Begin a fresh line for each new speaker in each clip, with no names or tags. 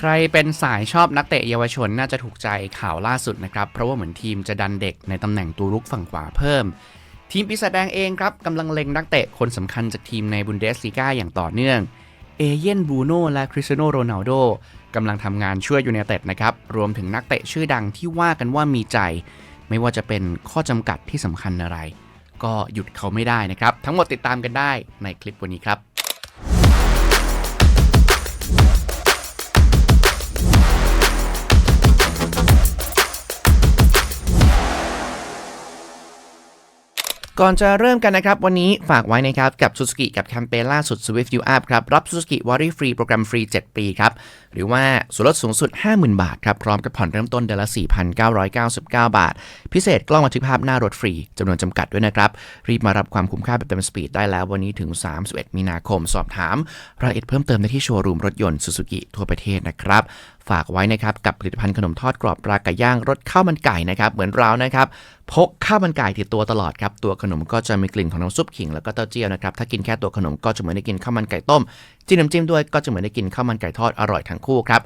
ใครเป็นสายชอบนักเตะเยาวชนน่าจะถูกใจข่าวล่าสุดนะครับ เพราะว่าเหมือนทีมจะดันเด็กในตำแหน่งตัวรุกฝั่งขวาเพิ่ม ทีมปีศาจแดงเองครับกำลังเล็งนักเตะคนสำคัญจากทีมในบุนเดสลีกาอย่างต่อเนื่อง เอเยนบูโนและคริสเตียโนโรนัลโดกำลังทำงานช่วยยูไนเต็ดนะครับ รวมถึงนักเตะชื่อดังที่ว่ากันว่ามีใจ ไม่ว่าจะเป็นข้อจำกัดที่สำคัญอะไร ก็หยุดเขาไม่ได้นะครับ ทั้งหมดติดตามกันได้ในคลิปวันนี้ครับ ก่อนจะเริ่มกันนะครับ วันนี้ฝากไว้นะครับ กับ Suzuki กับแคมเปญล่าสุด Swift You Up ครับ รับ Suzuki Worry Free โปรแกรมฟรี 7 ปีครับ หรือว่าส่วนลดสูงสุด 50,000 บาทครับ พร้อมกับผ่อนเริ่มต้นเดือนละ 4,999 บาท พิเศษกล้องบันทึกภาพหน้ารถฟรีจำนวนจำกัดด้วยนะครับ รีบมารับความคุ้มค่าแบบเต็มสปีดได้แล้ววันนี้ถึง 31 มีนาคมสอบถามรายละเอียดเพิ่มเติมได้ที่โชว์รูมรถยนต์ Suzuki ทั่วประเทศนะครับ ฝากไว้นะครับกับผลิตภัณฑ์ขนมทอดกรอบปลาไก่ย่างรสข้าวมันไก่นะครับเหมือนเรานะครับพกข้าวมันไก่ติดตัวตลอดครับตัวขนมก็จะมีกลิ่นของน้ำซุปขิงแล้วก็เต้าเจี้ยวนะครับถ้ากินแค่ตัวขนมก็จะเหมือนได้กินข้าวมันไก่ต้มจิ้มน้ำจิ้มด้วยก็จะเหมือนได้กินข้าวมันไก่ทอดอร่อยทั้งคู่ครับ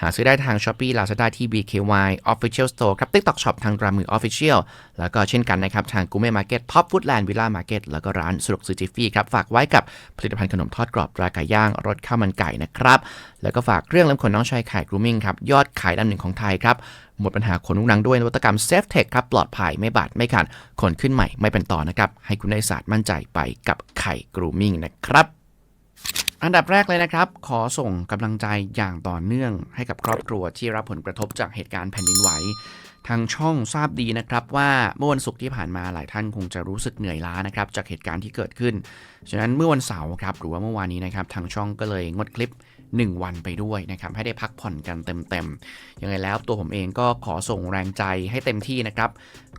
หาซื้อได้ทาง s h อ p e e Lazada ที่ BKY Official Store ครับ TikTok Shop ทางรามือ Official แล้วก็เช่นกันนะครับทาง g o u r m e t Market Top Foodland Villa Market แล้วก็ร้านสะดวกซื้อจิฟี่ครับฝากไว้กับผลิตภัณฑ์ขนมทอดกรอบปลาไก่ย่างรสข้าวมันไก่นะครับแล้วก็ฝากเครื่องเล็มขนน้องชายไข่ grooming ครับยอดขายดันหนึ่งของไทยครับหมดปัญหาขนลุกหนังด้วยนวัตกรรม Safe Tech ครับปลอดภัยไม่บาดไม่ขันขนขึ้นใหม่ไม่เป็นต่อนะครับ ให้คุณได้ศาสตร์มั่นใจไปกับไข่ grooming นะครับอันดับแรกเลยนะครับ ขอส่งกำลังใจอย่างต่อเนื่องให้กับครอบครัวที่รับผลกระทบจากเหตุการณ์แผ่นดินไหว ทางช่องทราบดีนะครับว่าเมื่อวันศุกร์ที่ผ่านมาหลายท่านคงจะรู้สึกเหนื่อยล้านะครับจากเหตุการณ์ที่เกิดขึ้น ฉะนั้นเมื่อวันเสาร์ครับหรือว่าเมื่อวานนี้นะครับทางช่องก็เลยงดคลิป 1 วันไปด้วยนะครับ ให้ได้พักผ่อนกันเต็มๆ ยังไงแล้วตัวผมเองก็ขอส่งแรงใจให้เต็มที่นะครับ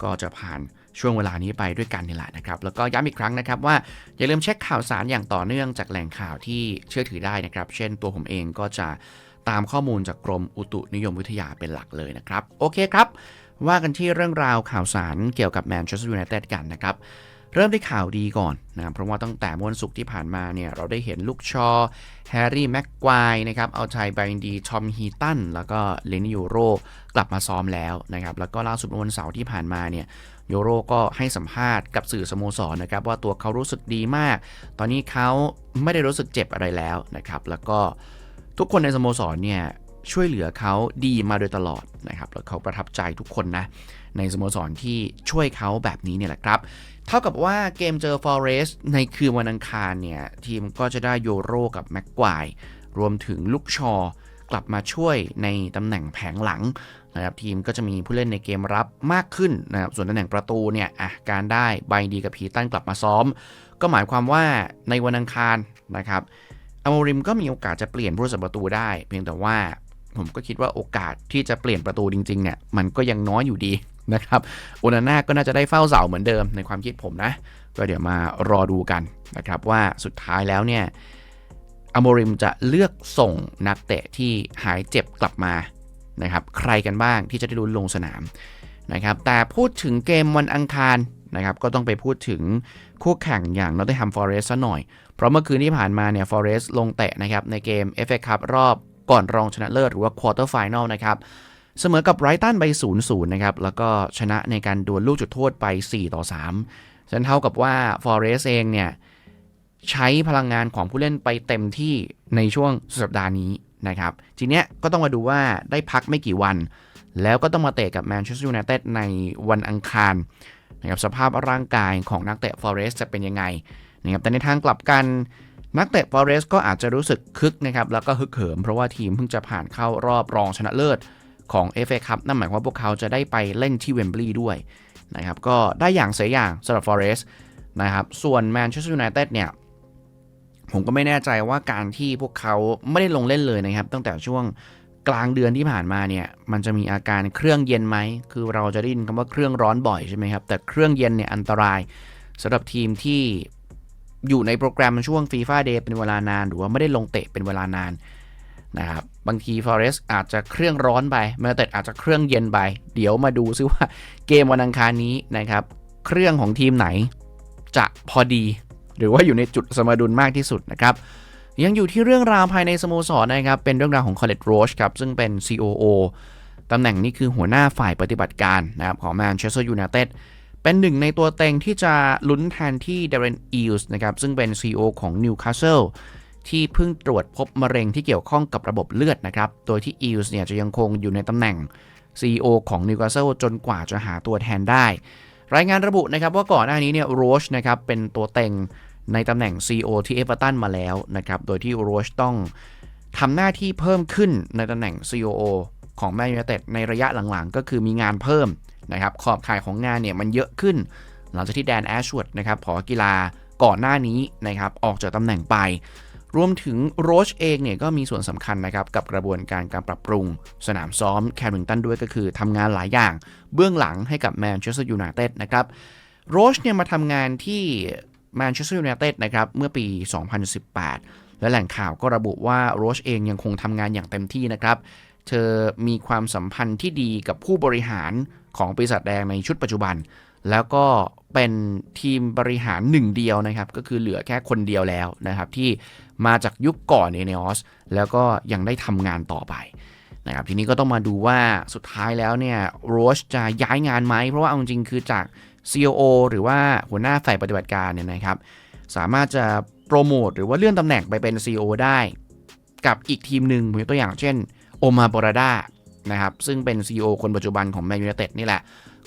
ก็จะผ่านช่วงเวลานี้ไปด้วยกันนี่แหละนะครับ แล้วก็ย้ำอีกครั้งนะครับว่าอย่าลืมเช็คข่าวสารอย่างต่อเนื่องจากแหล่งข่าวที่เชื่อถือได้นะครับ เช่นตัวผมเองก็จะตามข้อมูลจากกรมอุตุนิยมวิทยาเป็นหลักเลยนะครับ โอเคครับ ว่ากันที่เรื่องราวข่าวสารเกี่ยวกับแมนเชสเตอร์ยูไนเต็ดกันนะครับ เริ่มด้วยข่าวดีก่อนนะเพราะว่าตั้งแต่มวันศุกร์ที่ผ่านมาเนี่ยเราได้เห็นลูกชอแฮร์รี่แม็กควายนะครับเอาชัยไบรนดีทอมฮีตันแล้วก็เลนยูโรกลับมาซ้อมแล้วนะครับแล้วก็ล่าสุดวันเสาร์ที่ผ่านมาเนี่ยโยโรก็ให้สัมภาษณ์กับสื่อสโมสรนะครับว่าตัวเขารู้สึกดีมาก ตอนนี้เขาไม่ได้รู้สึกเจ็บอะไรแล้วนะครับแล้วก็ทุกคนในสโมสรเนี่ยช่วยเหลือเขาดีมาโดยตลอดนะครับแล้วเขาประทับใจทุกคนนะ ในสโมสรที่ช่วยเขาแบบนี้เนี่ยแหละครับ เท่ากับว่าเกมเจอฟอเรสในคืนวันอังคารเนี่ย ทีมก็จะได้โยโรกับแม็กควายรวมถึงลูกชอกลับมาช่วยในตำแหน่งแผงหลังนะครับทีมก็จะมีผู้เล่นในเกมรับมากขึ้นนะครับส่วนตำแหน่งประตูเนี่ยอะการได้ใบดีกับพีตันกลับมาซ้อม ก็หมายความว่าในวันอังคารนะครับอโมริมก็มีโอกาสจะเปลี่ยนผู้รัประตูได้ เพียงแต่ว่าผมก็คิดว่าโอกาสที่จะเปลี่ยนประตูจริงๆเนี่ยมันก็ยังน้อยอยู่ดี นะครับโอนาน่าก็น่าจะได้เฝ้าเสาเหมือนเดิมในความคิดผมนะ ก็เดี๋ยวมารอดูกันนะครับว่าสุดท้ายแล้วเนี่ยอโมริมจะเลือกส่งนักเตะที่หายเจ็บกลับมานะครับใครกันบ้างที่จะได้ลุ้นลงสนามนะครับแต่พูดถึงเกมวันอังคารนะครับก็ต้องไปพูดถึงคู่แข่งอย่างนอตติงแฮมฟอเรสซะหน่อย เพราะเมื่อคืนที่ผ่านมาเนี่ยฟอเรสลงเตะนะครับในเกม FA Cup รอบก่อนรองชนะเลิศหรือว่าควอเตอร์ไฟแนลนะครับ เสมอกับไรตันไป0-0นะครับ แล้วก็ชนะในการดวลลูกจุดโทษไป 4 ต่อ3ฉันเท่ากับว่าฟอเรสเองเนี่ย ใช้พลังงานของผู้เล่นไปเต็มที่ในช่วงสุดสัปดาห์นี้นะครับ ทีเนี้ยก็ต้องมาดูว่าได้พักไม่กี่วัน แล้วก็ต้องมาเตะกับแมนเชสเตอร์ยูไนเต็ดในวันอังคารนะครับสภาพร่างกายของนักเตะฟอเรสจะเป็นยังไงนะครับแต่ในทางกลับกันนักเตะฟอเรสก็อาจจะรู้สึกคึกนะครับแล้วก็ฮึกเหิมเพราะว่าทีมเพิ่งจะผ่านเข้ารอบรองชนะเลิศ ของ FA Cup นั่นหมายความว่าพวกเขาจะได้ไปเล่นที่เวมบลีย์ด้วยนะครับก็ได้อย่างเสียอย่างสำหรับ Forest นะครับส่วน Manchester United เนี่ยผมก็ไม่แน่ใจว่าการที่พวกเขาไม่ได้ลงเล่นเลยนะครับ ตั้งแต่ช่วงกลางเดือนที่ผ่านมาเนี่ยมันจะมีอาการเครื่องเย็นไหม คือเราจะได้ยินคำว่าเครื่องร้อนบ่อยใช่ไหมครับ แต่เครื่องเย็นเนี่ยอันตรายสำหรับทีมที่อยู่ในโปรแกรมช่วง FIFA Day เป็นเวลานาน หรือว่าไม่ได้ลงเตะเป็นเวลานาน นะครับบางที Forest อาจจะเครื่องร้อนไปแมนเต็ดอาจจะเครื่องเย็นไป เดี๋ยวมาดูซิว่าเกมวันอังคารนี้นะครับ เครื่องของทีมไหนจะพอดี หรือว่าอยู่ในจุดสมดุลมากที่สุดนะครับ ยังอยู่ที่เรื่องราวภายในสโมสรนะครับ เป็นเรื่องราวของคอเลตโรชครับ ซึ่งเป็น COO ตำแหน่งนี้คือหัวหน้าฝ่ายปฏิบัติการนะครับของแมนเชสเตอร์ยูไนเต็ดเป็นหนึ่งในตัวเต็งที่จะลุ้นแทนที่เดเรนอีลส์นะครับ ซึ่งเป็น CEO ของนิวคาสเซิล ที่เพิ่งตรวจพบมะเร็งที่เกี่ยวข้องกับระบบเลือดนะครับ โดยที่อีลส์เนี่ยจะยังคงอยู่ในตำแหน่ง CEO ของนิวคาสเซิลจนกว่าจะหาตัวแทนได้ รายงานระบุนะครับว่าก่อนหน้านี้เนี่ยโรชนะครับเป็นตัวเต็งในตำแหน่ง CEO ที่เอเวอร์ตันมาแล้วนะครับ โดยที่โรชต้องทำหน้าที่เพิ่มขึ้นในตำแหน่ง COO ของแมนยูไนเต็ดในระยะหลังๆ ก็คือมีงานเพิ่มนะครับ ขอบข่ายของงานเนี่ยมันเยอะขึ้น หลังจากที่แดนแอชวดนะครับผอกีฬาก่อนหน้านี้นะครับออกจากตำแหน่งไป รวมถึงโรชเองเนี่ยก็มีส่วนสำคัญนะครับกับกระบวนการการปรับปรุง สนามซ้อมแคริงตันด้วยก็คือทำงานหลายอย่าง เบื้องหลังให้กับแมนเชสเตอร์ยูไนเต็ดนะครับโรชเนี่ยมาทำงานที่แมนเชสเตอร์ยูไนเต็ดนะครับเมื่อปี 2018 และแหล่งข่าวก็ระบุว่าโรชเองยังคงทำงานอย่างเต็มที่นะครับเธอมีความสัมพันธ์ที่ดีกับผู้บริหารของปีศาจแดงในชุดปัจจุบัน แล้วก็เป็นทีมบริหารหนึ่งเดียวนะครับ ก็คือเหลือแค่คนเดียวแล้วนะครับ ที่ มาจากยุคก่อนเอเนอสแล้วก็ยังได้ทำงานต่อไปนะครับทีนี้ก็ต้องมาดูว่าสุดท้ายแล้วเนี่ยโรชจะย้ายงานไหม เพราะว่าเอาจริงคือจาก COO หรือว่าหัวหน้าฝ่ายปฏิบัติการเนี่ยนะครับ สามารถจะโปรโมทหรือว่าเลื่อนตำแหน่งไปเป็น CEO ได้ กับอีกทีมหนึ่งผมยกตัวอย่างเช่นโอมาบราดานะครับซึ่งเป็น CEO คนปัจจุบันของแมนยูไนเต็ดนี่แหละ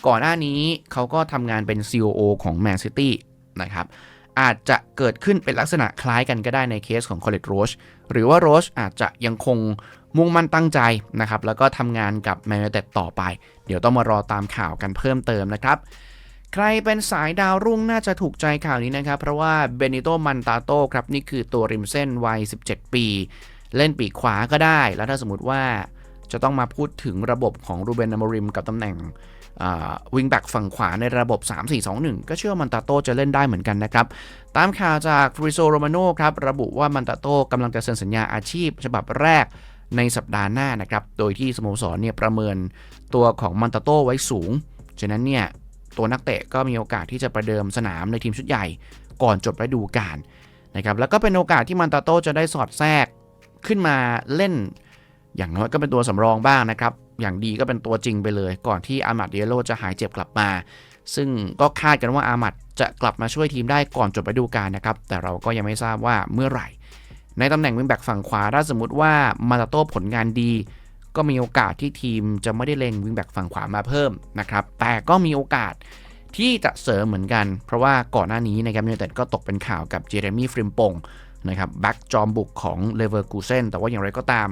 ก่อนหน้านี้เขาก็ทำงานเป็น COO ของแมนซิตี้นะครับ อาจจะเกิดขึ้นเป็นลักษณะคล้ายกันก็ได้ในเคสของคอเลตโรชหรือว่าโรชอาจจะยังคงมุ่งมั่นตั้งใจนะครับ แล้วก็ทำงานกับแมนเต็ดต่อไป เดี๋ยวต้องมารอตามข่าวกันเพิ่มเติมนะครับ ใครเป็นสายดาวรุ่งน่าจะถูกใจข่าวนี้นะครับ เพราะว่าเบนิโตมันตาโตครับ นี่คือตัวริมเส้นวัย 17 ปี เล่นปีกขวาก็ได้ แล้วถ้าสมมติว่าจะต้องมาพูดถึงระบบของรูเบนอามริมกับตำแหน่ง วิงแบ็กฝั่งขวาในระบบ 3-4-2-1 ก็เชื่อมันตาโตจะเล่นได้เหมือนกันนะครับ ตามข่าวจากฟริโซโรมาโนครับ ระบุว่ามันตาโตกำลังจะเซ็นสัญญาอาชีพ ฉบับแรกในสัปดาห์หน้านะครับ โดยที่สโมสรเนี่ยประเมินตัวของมันตาโตไว้สูง ฉะนั้นเนี่ยตัวนักเตะก็มีโอกาสที่จะประเดิมสนามในทีมชุดใหญ่ก่อนจบฤดูกาลนะครับ แล้วก็เป็นโอกาสที่มันตาโตจะได้สอดแทรกขึ้นมาเล่น อย่างน้อยก็เป็นตัวสำรองบ้างนะครับ อย่างดีก็เป็นตัวจริงไปเลย ก่อนที่อามัดเดียโลจะหายเจ็บกลับมา ซึ่งก็คาดกันว่าอามัดจะกลับมาช่วยทีมได้ก่อนจบฤดูกาลนะครับ แต่เราก็ยังไม่ทราบว่าเมื่อไหร่ ในตำแหน่งวิงแบ็กฝั่งขวาถ้าสมมติว่ามาตาโต้ผลงานดี ก็มีโอกาสที่ทีมจะไม่ได้เล็งวิงแบ็กฝั่งขวามาเพิ่มนะครับแต่ก็มีโอกาสที่จะเสริมเหมือนกัน เพราะว่าก่อนหน้านี้นะครับยูไนเต็ดก็ตกเป็นข่าวกับเจเรมี่ฟริมปงนะครับแบ็กจอมบุกของเลเวอร์กูเซนแต่ว่าอย่างไรก็ตาม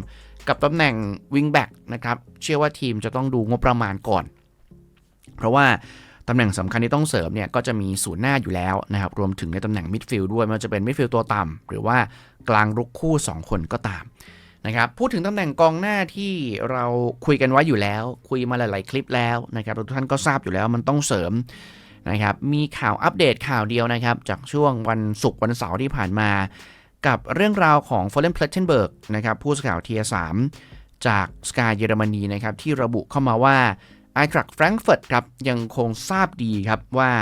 กับตำแหน่งวิงแบ็กนะครับเชื่อว่าทีมจะต้องดูงบประมาณก่อน เพราะว่าตำแหน่งสำคัญที่ต้องเสริมเนี่ยก็จะมีศูนย์หน้าอยู่แล้วนะครับรวมถึงในตำแหน่งมิดฟิลด์ด้วยไมันจะเป็นมิดฟิลด์ตัวต่ำหรือว่ากลางรุกคู่ 2 คนก็ตามนะครับพูดถึงตำแหน่งกองหน้าที่เราคุยกันไว้อยู่แล้ว คุยมาหลาย ๆ คลิปแล้วนะครับทุกท่านก็ทราบอยู่แล้วมันต้องเสริมนะครับมีข่าวอัปเดตข่าวเดียวนะครับจากช่วงวันศุกร์วันเสาร์ที่ผ่านมา กับเรื่องราวของฟอลเลนเพลเทนเบิร์กนะครับผู้สื่อข่าวเทียสามจากสกายเยอรมนีนะครับที่ระบุเข้ามาว่าไอครักแฟรงก์เฟิร์ตครับยังคงทราบดีครับว่า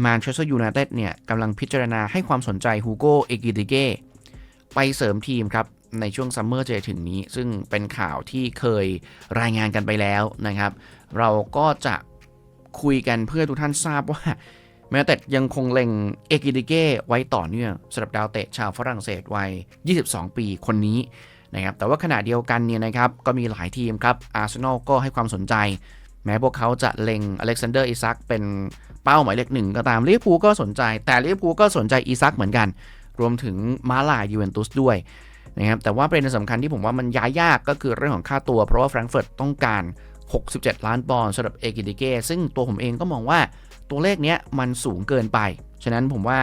แมนเชสเตอร์ยูไนเต็ดเนี่ยกำลังพิจารณาให้ความสนใจฮูโกเอกิติเกไปเสริมทีมครับในช่วงซัมเมอร์จะถึงนี้ ซึ่งเป็นข่าวที่เคยรายงานกันไปแล้วนะครับ เราก็จะคุยกันเพื่อทุกท่านทราบว่า แม้แต่ยังคงเล็งเอกิดิเก้ไว้ต่อเนื่องสำหรับดาวเตะชาวฝรั่งเศสวัย 22 ปีคนนี้นะครับแต่ว่าขณะเดียวกันเนี่ยนะครับก็มีหลายทีมครับอาร์เซนอลก็ให้ความสนใจ แม้พวกเขาจะเล็งอเล็กซานเดอร์อิซักเป็นเป้าหมายเลขหนึ่งก็ตามลิเวอร์พูลก็สนใจ แต่ลิเวอร์พูลก็สนใจอิซักเหมือนกัน รวมถึงมาลายยูเวนตุสด้วยนะครับแต่ว่าประเด็นสำคัญที่ผมว่ามันย้ายยากก็คือเรื่องของค่าตัว เพราะว่าแฟรงก์เฟิร์ตต้องการ 67 ล้านปอนด์สำหรับเอกิติเก้ซึ่งตัวผมเองก็มองว่า ตัวเลขเนี้ยมันสูงเกินไป ฉะนั้นผมว่า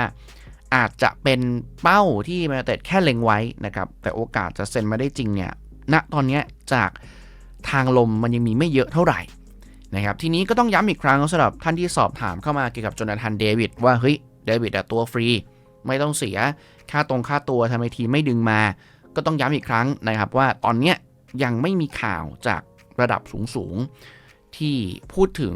อาจจะเป็นเป้าที่แมนเต็ดแค่เล็งไว้นะครับ แต่โอกาสจะเซ็นมาได้จริงเนี่ยณตอนนี้จากทางลมมันยังมีไม่เยอะเท่าไหร่นะครับทีนี้ก็ต้องย้ำอีกครั้งสำหรับท่านที่สอบถามเข้ามาเกี่ยวกับจนาธานเดวิดว่าเฮ้ยเดวิดตัวฟรี ไม่ต้องเสียค่าตรงค่าตัวทำไมทีไม่ดึงมา ก็ต้องย้ำอีกครั้งนะครับว่าตอนนี้ยังไม่มีข่าวจากระดับสูงๆที่พูดถึง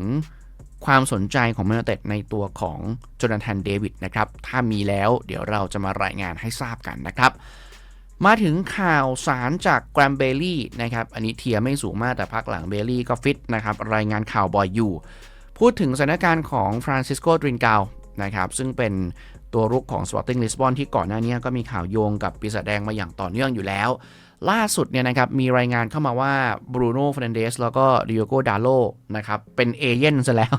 ความสนใจของแมนเต็ดในตัวของโจนาธานเดวิดนะครับ ถ้ามีแล้วเดี๋ยวเราจะมารายงานให้ทราบกันนะครับ มาถึงข่าวสารจากแกรมเบลลี่นะครับ อันนี้เทียร์ไม่สูงมากแต่พักหลังเบลลี่ก็ฟิตนะครับ รายงานข่าวบ่อยอยู่ พูดถึงสถานการณ์ของฟรานซิสโกดรินกาวนะครับซึ่งเป็นตัวรุกของ Sporting Lisbon ที่ก่อนหน้านี้ก็มีข่าวโยงกับปีศาจแดงมาอย่างต่อเนื่องอยู่แล้ว ล่าสุดเนี่ยนะครับมีรายงานเข้ามาว่าบรูโน่ฟ r นเดสแล้วก็ดิโอโกดาโลนะครับเป็นเอเย่นซะแล้ว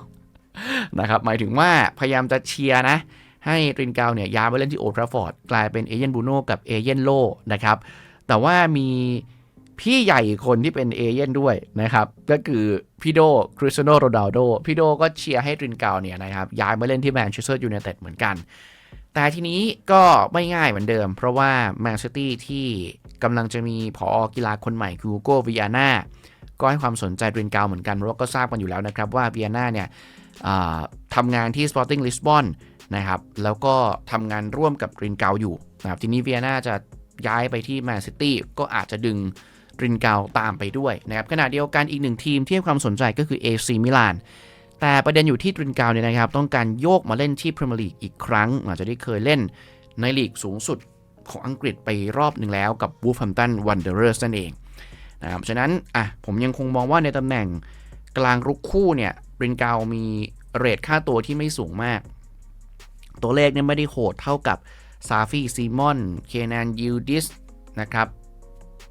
นะครับหมายถึงว่าพยายามจะเชียร์นะ ให้รินกาเนี่ยย้ายไปเล่นที่โอทราฟอร์ดกลายเป็นเอเย่นบูโน่กับเอเย่นโลนะครับแต่ว่ามีพี่ใหญ่คนที่เป็นเอเย่นด้วยนะครับ ก็คือพี่โดคริสเตียโนโรนัลโดพี่โดก็เชียร์ให้รินกาเนี่ยนะครับย้ายมาเล่นที่แมนเชสเตอร์ยูไนเต็ดเหมือนกัน แต่ทีนี้ก็ไม่ง่ายเหมือนเดิม เพราะว่าแมนซิตี้ที่กำลังจะมีผอกีฬาคนใหม่คือโกวิอาน่า ก็ให้ความสนใจรินกาวเหมือนกันเพราะว่าก็ทราบกันอยู่แล้วนะครับว่าวิอาน่าเนี่ยทำงานที่ Sporting Lisbon นะครับแล้วก็ทำงานร่วมกับรินเกาอยู่นะครับทีนี้เวียนาจะย้ายไปที่แมนซิตี้ก็อาจจะดึงรินเกาตามไปด้วยนะครับขณะเดียวกันอีกหนึ่งทีมที่ให้ความสนใจก็คือ AC มิลานแต่ประเด็นอยู่ที่รินเกาเนี่ยนะครับต้องการโยกมาเล่นที่พรีเมียร์ลีกอีกครั้งอาจจะได้เคยเล่นในลีกสูงสุดของอังกฤษไปรอบหนึ่งแล้วกับ Wolverhampton Wanderers นั่นเอง นะครับฉะนั้นอะผมยังคงมองว่าในตำแหน่งกลางรุกคู่เนี่ยรินเกามีเรทค่าตัวที่ไม่สูงมาก ตัวเลขเนี่ยไม่ได้โหดเท่ากับซาฟีซีมอนเคนานยูดิสนะครับ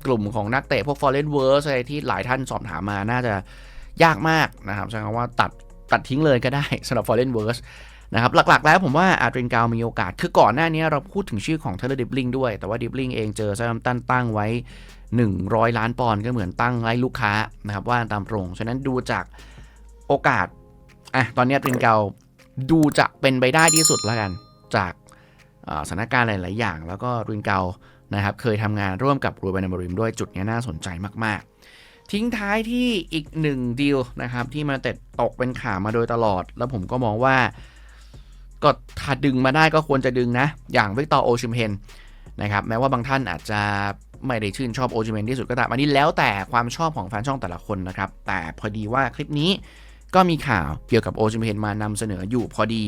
กลุ่มของนักเตะพวกฟอร์เรนเวิร์สอะไรที่หลายท่านสอบถามมาน่าจะยากมากนะครับใช้คำว่าตัดตัดทิ้งเลยก็ได้สำหรับฟอร์เรนเวิร์สนะครับหลักๆ แล้วผมว่าอาดรินกาวมีโอกาส คือก่อนหน้านี้เราพูดถึงชื่อของเทเลดิบลิงด้วย แต่ว่าดิบลิงเองเจอซาตันตั้งไว้ 100 ล้านปอนด์ก็เหมือนตั้งไล่ลูกค้านะครับว่าตามตรงฉะนั้นดูจากโอกาสอะตอนนี้ดรินเกาวดูจะเป็นไปได้ที่สุดแล้วกัน จากสถานการณ์หลาย ๆ อย่าง แล้วก็รุนเกานะครับเคยทำงานร่วมกับรูเบนบริมด้วยจุดนี้น่าสนใจมาก ๆ ทิ้งท้ายที่อีกหนึ่งดีลนะครับที่มาเต็ดตกเป็นข่าวมาโดยตลอด แล้วผมก็มองว่าก็ถ้าดึงมาได้ก็ควรจะดึงนะ อย่างวิกตอร์โอชิมเพนนะครับแม้ว่าบางท่านอาจจะ ไม่ได้ชื่นชอบโอชิเพนที่สุดก็ตามอันนี้แล้วแต่ความชอบของแฟนช่องแต่ละคนนะครับ แต่พอดีว่าคลิปนี้ก็มีข่าวเกี่ยวกับโอจิเฮนมานำเสนออยู่พอดี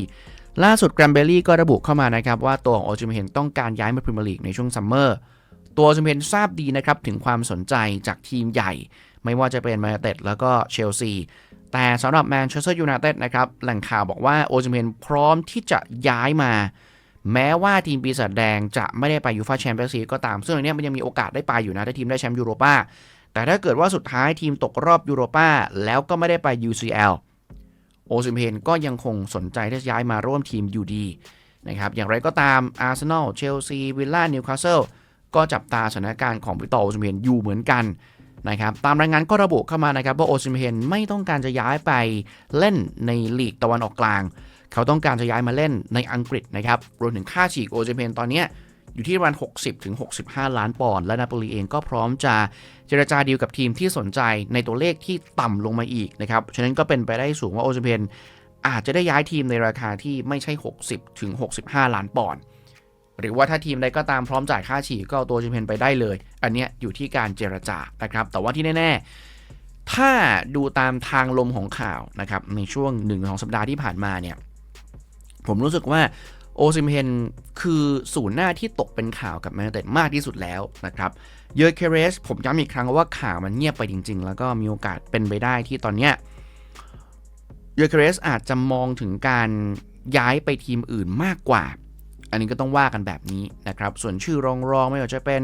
ล่าสุดแกรมเบลลี่ก็ระบุเข้ามานะครับว่าตัวของโอจิเฮนต้องการย้ายมาพรีเมียร์ลีกในช่วงซัมเมอร์ตัวโอจิเฮนทราบดีนะครับถึงความสนใจจากทีมใหญ่ ไม่ว่าจะเป็นแมนเต็ดแล้วก็เชลซีแต่สำหรับแมนเชสเตอร์ยูไนเต็ดนะครับแหล่งข่าวบอกว่าโอจิเฮนพร้อมที่จะย้ายมา แม้ว่าทีมปีศาจแดงจะไม่ได้ไปยูฟ่าแชมเปี้ยนส์ลีกก็ตาม ซึ่งอันนี้มันยังมีโอกาสได้ไปอยู่นะถ้าทีมได้แชมป์ยูโรปาแต่ถ้าเกิดว่าสุดท้ายทีมตกรอบยูโรปาแล้วก็ไม่ได้ไป UCL โอซิมเพนก็ยังคงสนใจที่จะย้ายมาร่วมทีมอยู่ดีนะครับอย่างไรก็ตามอาร์เซนอลเชลซีวิลล่านิวคาสเซิลก็จับตาสถานการณ์ของวิตอโอซิมเพนอยู่เหมือนกันนะครับตามรายงานก็ระบุเข้ามานะครับว่าโอซิมเพนไม่ต้องการจะย้ายไปเล่นในลีกตะวันออกกลาง เขาต้องการจะย้ายมาเล่นในอังกฤษนะครับรวมถึงค่าฉีกโอซิมเพนตอนนี้อยู่ที่ประมาณ 60ถึง65 ล้านปอนด์และนาโปลีเองก็พร้อมจะเจรจาดีลกับทีมที่สนใจในตัวเลขที่ต่ำลงมาอีกนะครับฉะนั้นก็เป็นไปได้สูงว่าโอซิเพนอาจจะได้ย้ายทีมในราคาที่ไม่ใช่ 60ถึง65 ล้านปอนด์หรือว่าถ้าทีมใดก็ตามพร้อมจ่ายค่าฉีกก็เอาตัวจิเพนไปได้เลย อันนี้อยู่ที่การเจรจานะครับ แต่ว่าที่แน่ ๆ ถ้าดูตามทางลมของข่าวนะครับในช่วง1งสัปดาห์ที่ผ่านมาเนี่ย ผมรู้สึกว่าโอซิมเฮนคือศูนย์หน้าที่ตกเป็นข่าวกับแมนเชสเต็ดมากที่สุดแล้วนะครับเยอร์เคเรสผมย้ำอีกครั้งว่าข่าวมันเงียบไปจริง ๆ แล้วก็มีโอกาสเป็นไปได้ที่ตอนเนี้ยเยอร์เคเรสอาจจะมองถึงการย้ายไปทีมอื่นมากกว่า อันนี้ก็ต้องว่ากันแบบนี้นะครับ ส่วนชื่อรองรองไม่ว่าจะเป็น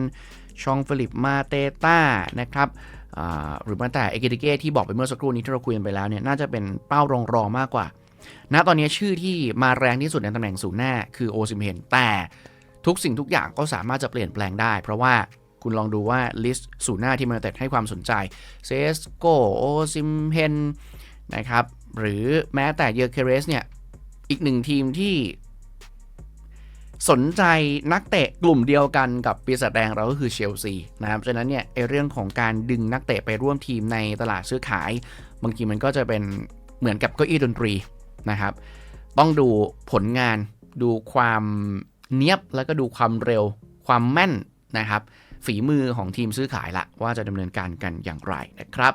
ชองฟิลิปมาเตต้านะครับหรือแม้แต่เอเกติเก้ที่บอกไปเมื่อสักครู่นี้ที่เราคุยกันไปแล้วเนี่ยน่าจะเป็นเป้ารองรองมากกว่า ณตอนนี้ชื่อที่มาแรงที่สุดในตำแหน่งศูนย์หน้าคือโอซิมเฮนแต่ทุกสิ่งทุกอย่างก็สามารถจะเปลี่ยนแปลงได้ เพราะว่าคุณลองดูว่าลิสต์ศูนย์หน้าที่มาเต็ดให้ความสนใจเซสโกโอซิมเฮนนะครับหรือแม้แต่เยอร์เคเรสเนี่ยอีกหนึ่งทีมที่สนใจนักเตะกลุ่มเดียวกันกับปีศาจแดงเราก็คือเชลซีนะครับฉะนั้นเนี่ยเรื่องของการดึงนักเตะไปร่วมทีมในตลาดซื้อขาย บางทีมันก็จะเป็นเหมือนกับเก้าอี้ดนตรี นะครับ ต้องดูผลงานดูความเนียบแล้วก็ดูความเร็วความแม่นนะครับ ฝีมือของทีมซื้อขายละว่าจะดำเนินการกันอย่างไรนะครับ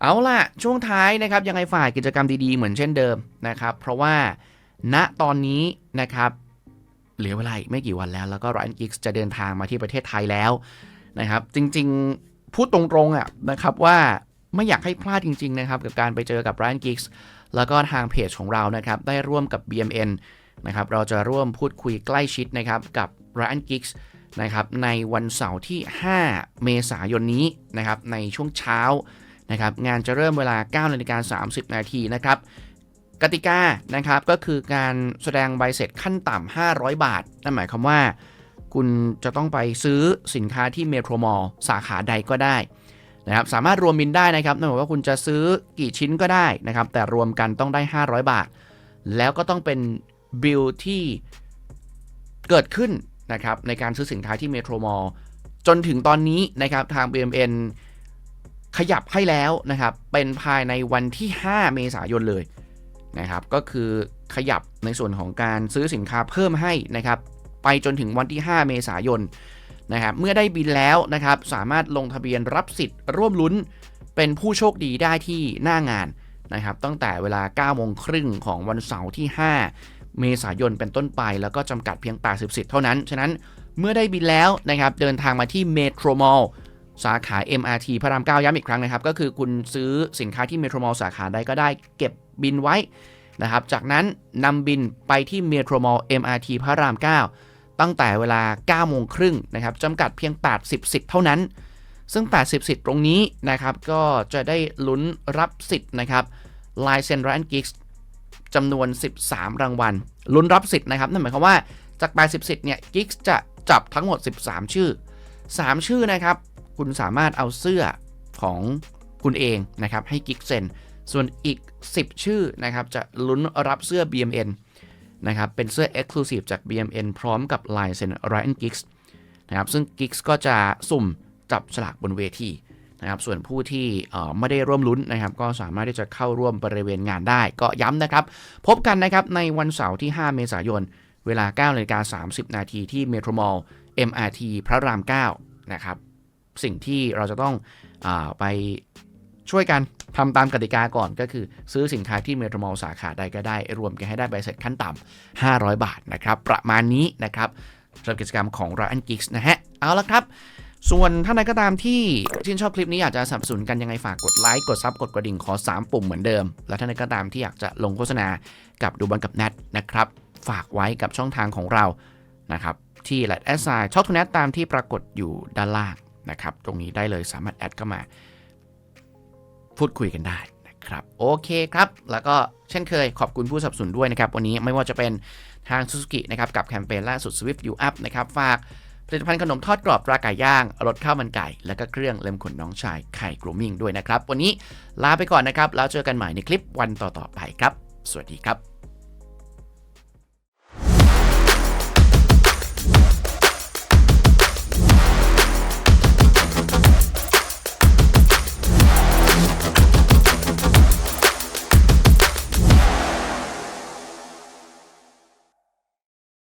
เอาล่ะ ช่วงท้ายนะครับ ยังไงฝ่ายกิจกรรมดีๆ เหมือนเช่นเดิมนะครับ เพราะว่าณตอนนี้นะครับเหลือเวลาอีกไม่กี่วันแล้ว แล้วก็ Ryan Giggs จะเดินทางมาที่ประเทศไทยแล้วนะครับ จริงๆพูดตรงๆอะนะครับว่าไม่อยากให้พลาดจริง ๆ นะครับ กับการไปเจอกับ Ryan Giggs แล้วก็ทางเพจของเรานะครับได้ร่วมกับ BMN นะครับเราจะร่วมพูดคุยใกล้ชิดนะครับกับ Ryan Giggs นะครับในวันเสาร์ที่ 5 เมษายนนี้นะครับในช่วงเช้านะครับงานจะเริ่มเวลา9นาฬิกา30 นาทีนะครับกติกานะครับก็คือการแสดงใบเสร็จขั้นต่ำ500 บาท นั่นหมายความว่า คุณจะต้องไปซื้อสินค้าที่เมโทรมอลสาขาใดก็ได้ นะครับสามารถรวมบินได้นะครับนั่นหมายว่าคุณจะซื้อกี่ชิ้นก็ได้นะครับ แต่รวมกันต้องได้ 500 บาท แล้วก็ต้องเป็นบิลที่เกิดขึ้นนะครับในการซื้อสินค้าที่เมโทรมอลจนถึงตอนนี้นะครับทาง BMN ขยับให้แล้วนะครับ เป็นภายในวันที่ 5 เมษายนเลยนะครับ ก็คือขยับในส่วนของการซื้อสินค้าเพิ่มให้นะครับ ไปจนถึงวันที่ 5 เมษายน นะครับเมื่อได้บินแล้วนะครับสามารถลงทะเบียนรับสิทธิ์ร่วมลุ้นเป็นผู้โชคดีได้ที่หน้างานนะครับตั้งแต่เวลา9โมงครึ่งของวันเสาร์ที่ 5 เมษายนเป็นต้นไปแล้วก็จำกัดเพียง 80 สิทธิ์เท่านั้น ฉะนั้นเมื่อได้บินแล้วนะครับเดินทางมาที่เมโทรมอลสาขา MRT พระราม 9 ย้ำอีกครั้งนะครับ ก็คือคุณซื้อสินค้าที่เมโทรมอลสาขาใดก็ได้เก็บบินไว้นะครับ จากนั้นนำบินไปที่เมโทรมอล MRT พระราม 9 ตั้งแต่เวลา9โมงครึ่งนะครับจำกัดเพียง 80สิทธิ์เท่านั้น ซึ่ง 80สิทธิ์ตรงนี้นะครับก็จะได้ลุ้นรับสิทธิ์นะครับลายเซ็นรันกิกส์จำนวน 13 รางวัล ลุ้นรับสิทธิ์นะครับ นั่นหมายความว่าจาก 80สิทธิ์เนี่ยกิกส์จะจับทั้งหมด 13 ชื่อ 3 ชื่อนะครับ คุณสามารถเอาเสื้อของคุณเองนะครับให้กิกเซ็นส่วนอีก 10 ชื่อนะครับจะลุ้นรับเสื้อ BMN นะครับ เป็นเสื้อ Exclusive จาก BMN พร้อมกับลายเซ็น Ryan Giggs นะครับ ซึ่ง Giggs ก็จะสุ่มจับฉลากบนเวทีนะครับ ส่วนผู้ที่ไม่ได้ร่วมลุ้นนะครับ ก็สามารถที่จะเข้าร่วมบริเวณงานได้ ก็ย้ำนะครับ พบกันนะครับในวันเสาร์ที่ 5 เมษายน เวลา9นาฬิกา30 นาทีที่เมโทรมอล MRT พระราม 9 นะครับ สิ่งที่เราจะต้องอไปช่วยกัน ทำตามกติกาก่อนก็คือซื้อสินค้าที่เมโทรมอลสาขาใดก็ได้ รวมกันให้ได้ใบเสร็จขั้นต่ำ500 บาทนะครับ ประมาณนี้นะครับสำหรับกิจกรรมของ Ryan Geeks นะฮะ เอาละครับ ส่วนท่านใดก็ตามที่ชื่นชอบคลิปนี้อยากจะสนับสนุนกันยังไงฝากกดไลค์กดซับกดกระดิ่งขอ 3 ปุ่มเหมือนเดิม และท่านใดก็ตามที่อยากจะลงโฆษณากับดูบอลกับแนทนะครับฝากไว้กับช่องทางของเรานะครับที่แลดแอสไซน์ช่องทูแนทตามที่ปรากฏอยู่ด้านล่างนะครับตรงนี้ได้เลยสามารถแอดเข้ามา พูดคุยกันได้นะครับโอเคครับ แล้วก็เช่นเคยขอบคุณผู้สนับสนุนด้วยนะครับ วันนี้ไม่ว่าจะเป็นทาง Suzuki นะครับ กับแคมเปญล่าสุด Swift You Up นะครับ ฝากผลิตภัณฑ์ขนมทอดกรอบตราไก่ย่างรสข้าวมันไก่ และก็เครื่องเล็มขนน้องชายไข่กรูมิ่งด้วยนะครับ วันนี้ลาไปก่อนนะครับ แล้วเจอกันใหม่ในคลิปวันต่อๆไปครับ สวัสดีครับ